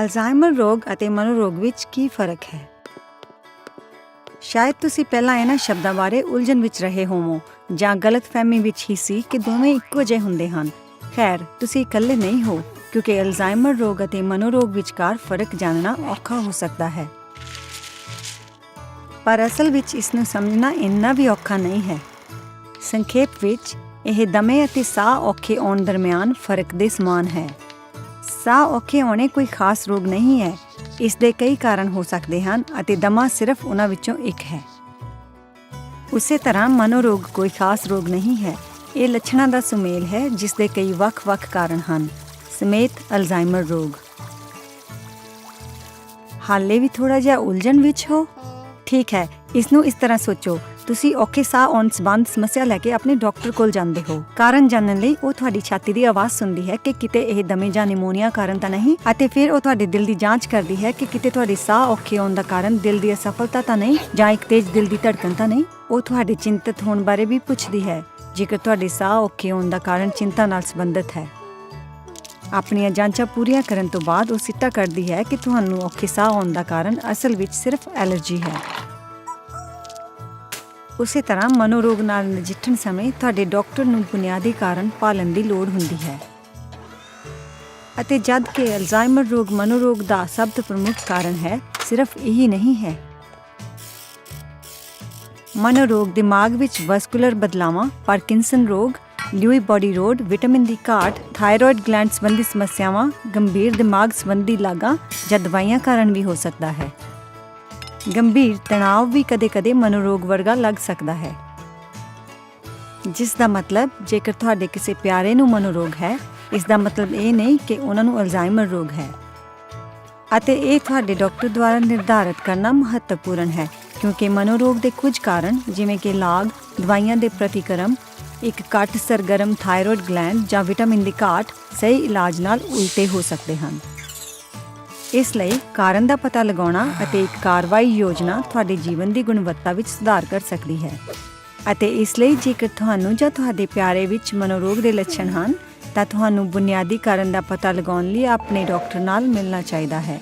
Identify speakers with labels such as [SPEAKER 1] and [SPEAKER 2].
[SPEAKER 1] Alzheimer ਰੋਗ ਅਤੇ ਮਨੋਰੋਗ ਵਿੱਚ ਕੀ ਫ਼ਰਕ ਹੈ? ਸ਼ਾਇਦ ਤੁਸੀਂ ਪਹਿਲਾਂ ਇਹਨਾਂ ਸ਼ਬਦਾਂ ਬਾਰੇ ਉਲਝਣ ਵਿੱਚ ਰਹੇ ਹੋਵੋ, ਜਾਂ ਗਲਤਫਹਿਮੀ ਵਿੱਚ ਹੀ ਸੀ ਕਿ ਦੋਵੇਂ ਇੱਕੋ ਜਿਹੇ ਹੁੰਦੇ ਹਨ। ਖੈਰ, ਤੁਸੀਂ ਇਕੱਲੇ ਨਹੀਂ ਹੋ, ਕਿਉਂਕਿ ਅਲਜ਼ਾਈਮਰ ਰੋਗ ਅਤੇ ਮਨੋਰੋਗ ਵਿਚਕਾਰ ਫ਼ਰਕ ਜਾਣਨਾ ਔਖਾ ਹੋ ਸਕਦਾ ਹੈ। ਪਰ ਅਸਲ ਵਿੱਚ ਇਸ ਨੂੰ ਸਮਝਣਾ ਇੰਨਾ ਵੀ ਔਖਾ ਨਹੀਂ ਹੈ। ਸੰਖੇਪ ਵਿੱਚ, ਇਹ ਦਮੇ ਅਤੇ ਸਾਹ ਔਖੇ ਆਉਣ ਦਰਮਿਆਨ ਫ਼ਰਕ ਦੇ ਸਮਾਨ ਹੈ। ਸਾਹ ਔਖੇ ਹੋਣੇ ਕੋਈ ਖਾਸ ਰੋਗ ਨਹੀਂ ਹੈ। ਇਸ ਦੇ ਕਈ ਕਾਰਨ ਹੋ ਸਕਦੇ ਹਨ ਅਤੇ ਦਮਾ ਸਿਰਫ ਉਹਨਾਂ ਵਿੱਚੋਂ ਇੱਕ ਹੈ। ਉਸੇ ਤਰ੍ਹਾਂ ਮਨੋਰੋਗ ਕੋਈ ਖਾਸ ਰੋਗ ਨਹੀਂ ਹੈ। ਇਹ ਲੱਛਣਾਂ ਦਾ ਸੁਮੇਲ ਹੈ, ਜਿਸ ਦੇ ਕਈ ਵੱਖ-ਵੱਖ ਕਾਰਨ ਹਨ। ਸਮੇਤ ਅਲਜ਼ਾਈਮਰ ਰੋਗ। ਹਾਲੇ ਵੀ ਥੋੜਾ ਜਿਹਾ ਉਲਝਣ ਵਿੱਚ ਹੋ? ਠੀਕ ਹੈ, ਇਸ ਨੂੰ ਇਸ ਤਰ੍ਹਾਂ ਸੋਚੋ। ਤੁਸੀਂ ਔਖੇ ਸਾਹ ਆਉਣ ਸੰਬੰਧ ਸਮੱਸਿਆ ਲੈ ਕੇ ਆਪਣੇ ਡਾਕਟਰ ਕੋਲ ਜਾਂਦੇ ਹੋ। ਕਾਰਨ ਜਾਣਨ ਲਈ ਉਹ ਤੁਹਾਡੀ ਛਾਤੀ ਦੀ ਆਵਾਜ਼ ਸੁਣਦੀ ਹੈ ਕਿ ਕਿਤੇ ਇਹ ਦਮੇ ਜਾਂ ਨਿਮੋਨੀਆ ਕਾਰਨ ਤਾਂ ਨਹੀਂ ਅਤੇ ਫਿਰ ਉਹ ਤੁਹਾਡੇ ਦਿਲ ਦੀ ਜਾਂਚ ਕਰਦੀ ਹੈ ਕਿ ਕਿਤੇ ਤੁਹਾਡੇ ਸਾਹ ਔਖੇ ਆਉਣ ਦਾ ਕਾਰਨ ਦਿਲ ਦੀ ਅਸਫਲਤਾ ਤਾਂ ਨਹੀਂ ਜਾਂ ਇੱਕ ਤੇਜ਼ ਦਿਲ ਦੀ ਧੜਕਣ ਤਾਂ ਨਹੀਂ? ਉਹ ਤੁਹਾਡੇ ਚਿੰਤਤ ਹੋਣ ਬਾਰੇ ਵੀ ਪੁੱਛਦੀ ਹੈ, ਜੇਕਰ ਤੁਹਾਡੇ ਸਾਹ ਔਖੇ ਆਉਣ ਦਾ ਕਾਰਨ ਚਿੰਤਾ ਨਾਲ ਸੰਬੰਧਿਤ ਹੈ। ਆਪਣੀਆਂ ਜਾਂਚਾਂ ਪੂਰੀਆਂ ਕਰਨ ਤੋਂ ਬਾਅਦ ਉਹ ਸਿੱਟਾ ਕਰਦੀ ਹੈ ਕਿ ਤੁਹਾਨੂੰ ਔਖੇ ਸਾਹ ਆਉਣ ਦਾ ਕਾਰਨ ਅਸਲ ਵਿੱਚ ਸਿਰਫ ਐਲਰਜੀ ਹੈ। ਉਸੇ ਤਰ੍ਹਾਂ ਮਨੋਰੋਗ ਨਾਲ ਨਜਿੱਠਣ ਸਮੇਂ ਤੁਹਾਡੇ ਡਾਕਟਰ ਨੂੰ ਬੁਨਿਆਦੀ ਕਾਰਨ ਪਾਲਣ ਦੀ ਲੋੜ ਹੁੰਦੀ ਹੈ। ਅਤੇ ਜਦ ਕਿ ਅਲਜ਼ਾਈਮਰ ਰੋਗ ਮਨੋਰੋਗ ਦਾ ਸਭ ਤੋਂ ਪ੍ਰਮੁੱਖ ਕਾਰਨ ਹੈ, ਸਿਰਫ ਇਹੀ ਨਹੀਂ ਹੈ। ਮਨੋਰੋਗ ਦਿਮਾਗ ਵਿੱਚ ਵਸਕੂਲਰ ਬਦਲਾਵਾਂ, ਪਾਰਕਿੰਸਨ ਰੋਗ, ਲਿਊਈ ਬਾਡੀ ਰੋਡ, ਵਿਟਾਮਿਨ ਦੀ ਘਾਟ, ਥਾਇਰੋਇਡ ਗਲੈਂਡ ਸੰਬੰਧੀ ਸਮੱਸਿਆਵਾਂ, ਗੰਭੀਰ ਦਿਮਾਗ ਸੰਬੰਧੀ ਲਾਗਾਂ ਜਾਂ ਦਵਾਈਆਂ ਕਾਰਨ ਵੀ ਹੋ ਸਕਦਾ ਹੈ। ਗੰਭੀਰ ਤਣਾਅ ਵੀ ਕਦੇ-ਕਦੇ ਮਨੋਰੋਗ ਵਰਗਾ ਲੱਗ ਸਕਦਾ ਹੈ। ਜਿਸ ਦਾ ਮਤਲਬ, ਜੇਕਰ ਤੁਹਾਡੇ ਕਿਸੇ ਪਿਆਰੇ ਨੂੰ ਮਨੋਰੋਗ ਹੈ ਇਸ ਦਾ ਮਤਲਬ ਇਹ ਨਹੀਂ ਕਿ ਉਹਨਾਂ ਨੂੰ ਅਲਜ਼ਾਈਮਰ ਰੋਗ ਹੈ। ਅਤੇ ਇਹ ਤੁਹਾਡੇ ਡਾਕਟਰ ਦੁਆਰਾ ਨਿਰਧਾਰਤ ਕਰਨਾ ਮਹੱਤਵਪੂਰਨ ਹੈ, ਕਿਉਂਕਿ ਮਨੋਰੋਗ ਦੇ ਕੁਝ ਕਾਰਨ, ਜਿਵੇਂ ਕਿ ਲਾਗ, ਦਵਾਈਆਂ ਦੇ ਪ੍ਰਤੀਕਰਮ, ਇੱਕ ਘੱਟ ਸਰਗਰਮ ਥਾਇਰੋਇਡ ਗਲੈਂਡ ਜਾਂ ਵਿਟਾਮਿਨ ਦੀ ਘਾਟ, ਸਹੀ ਇਲਾਜ ਨਾਲ ਉਲਟੇ ਹੋ ਸਕਦੇ ਹਨ। ਇਸ ਲਈ ਕਾਰਨ ਦਾ ਪਤਾ ਲਗਾਉਣਾ ਅਤੇ ਇੱਕ ਕਾਰਵਾਈ ਯੋਜਨਾ ਤੁਹਾਡੇ ਜੀਵਨ ਦੀ ਗੁਣਵੱਤਾ ਵਿੱਚ ਸੁਧਾਰ ਕਰ ਸਕਦੀ ਹੈ। ਅਤੇ ਇਸ ਲਈ ਜੇਕਰ ਤੁਹਾਨੂੰ ਜਾਂ ਤੁਹਾਡੇ ਪਿਆਰੇ ਵਿੱਚ ਮਨੋਰੋਗ ਦੇ ਲੱਛਣ ਹਨ, ਤਾਂ ਤੁਹਾਨੂੰ ਬੁਨਿਆਦੀ ਕਾਰਨ ਦਾ ਪਤਾ ਲਗਾਉਣ ਲਈ ਆਪਣੇ ਡਾਕਟਰ ਨਾਲ ਮਿਲਣਾ ਚਾਹੀਦਾ ਹੈ।